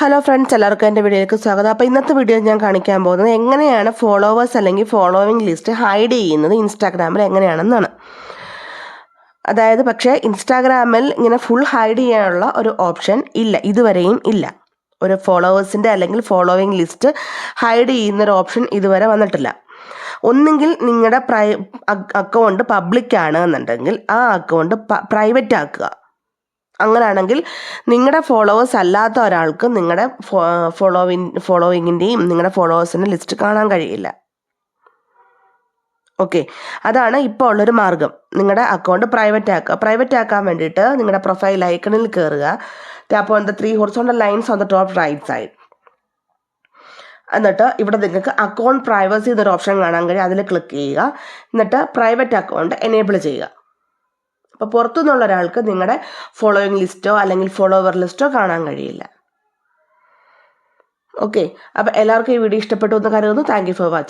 Hello friends എല്ലാവർക്കും എന്റെ വീഡിയോയിലേക്ക് സ്വാഗതം. അപ്പോൾ ഇന്നത്തെ വീഡിയോ ഞാൻ കാണിക്കാൻ പോകുന്നത് എങ്ങനെയാണ് ഫോളോവേഴ്സ് അല്ലെങ്കിൽ ഫോളോവിങ് ലിസ്റ്റ് ഹൈഡ് ചെയ്യുന്നത് ഇൻസ്റ്റാഗ്രാമിൽ എങ്ങനെയാണെന്നാണ്. അതായത് പക്ഷേ ഇൻസ്റ്റാഗ്രാമിൽ ഇങ്ങനെ ഫുൾ ഹൈഡ് ചെയ്യാനുള്ള ഒരു ഓപ്ഷൻ ഇല്ല. ഇതുവരെയും ഇല്ല. ഒരു ഫോളോവേഴ്സിന്റെ അല്ലെങ്കിൽ ഫോളോവിങ് ലിസ്റ്റ് ഹൈഡ് ചെയ്യുന്ന ഒരു ഓപ്ഷൻ ഇതുവരെ വന്നിട്ടില്ല. ഒന്നുകിൽ നിങ്ങളുടെ പ്രൈ അക്കൗണ്ട് പബ്ലിക് ആണ് എന്നുണ്ടെങ്കിൽ ആ അക്കൗണ്ട് പ്രൈവറ്റ് ആക്കുക. അങ്ങനെയാണെങ്കിൽ നിങ്ങളുടെ ഫോളോവേഴ്സ് അല്ലാത്ത ഒരാൾക്ക് നിങ്ങളുടെ ഫോളോവിങ് ഫോളോവിങ്ങിന്റെയും നിങ്ങളുടെ ഫോളോവേഴ്സിന്റെ ലിസ്റ്റ് കാണാൻ കഴിയില്ല. ഓക്കെ അതാണ് ഇപ്പോൾ ഉള്ളൊരു മാർഗം. നിങ്ങളുടെ അക്കൗണ്ട് പ്രൈവറ്റ് ആക്കുക പ്രൈവറ്റ് ആക്കാൻ വേണ്ടിയിട്ട് നിങ്ങളുടെ പ്രൊഫൈൽ ഐക്കണിൽ കയറുക tap on the three horizontal lines on the top right side എന്നിട്ട് ഇവിടെ നിങ്ങൾക്ക് അക്കൗണ്ട് പ്രൈവസി എന്നൊരു ഓപ്ഷൻ കാണാൻ കഴിയും. അതിൽ ക്ലിക്ക് ചെയ്യുക. എന്നിട്ട് പ്രൈവറ്റ് അക്കൗണ്ട് എനേബിൾ ചെയ്യുക. അപ്പോൾ പുറത്തുനിന്നുള്ള ഒരാൾക്ക് നിങ്ങളുടെ ഫോളോയിങ് ലിസ്റ്റോ അല്ലെങ്കിൽ ഫോളോവർ ലിസ്റ്റോ കാണാൻ കഴിയില്ല. ഓക്കെ അപ്പോൾ എല്ലാവർക്കും ഈ വീഡിയോ ഇഷ്ടപ്പെട്ടു എന്ന് കരുതുന്നു. Thank you for watching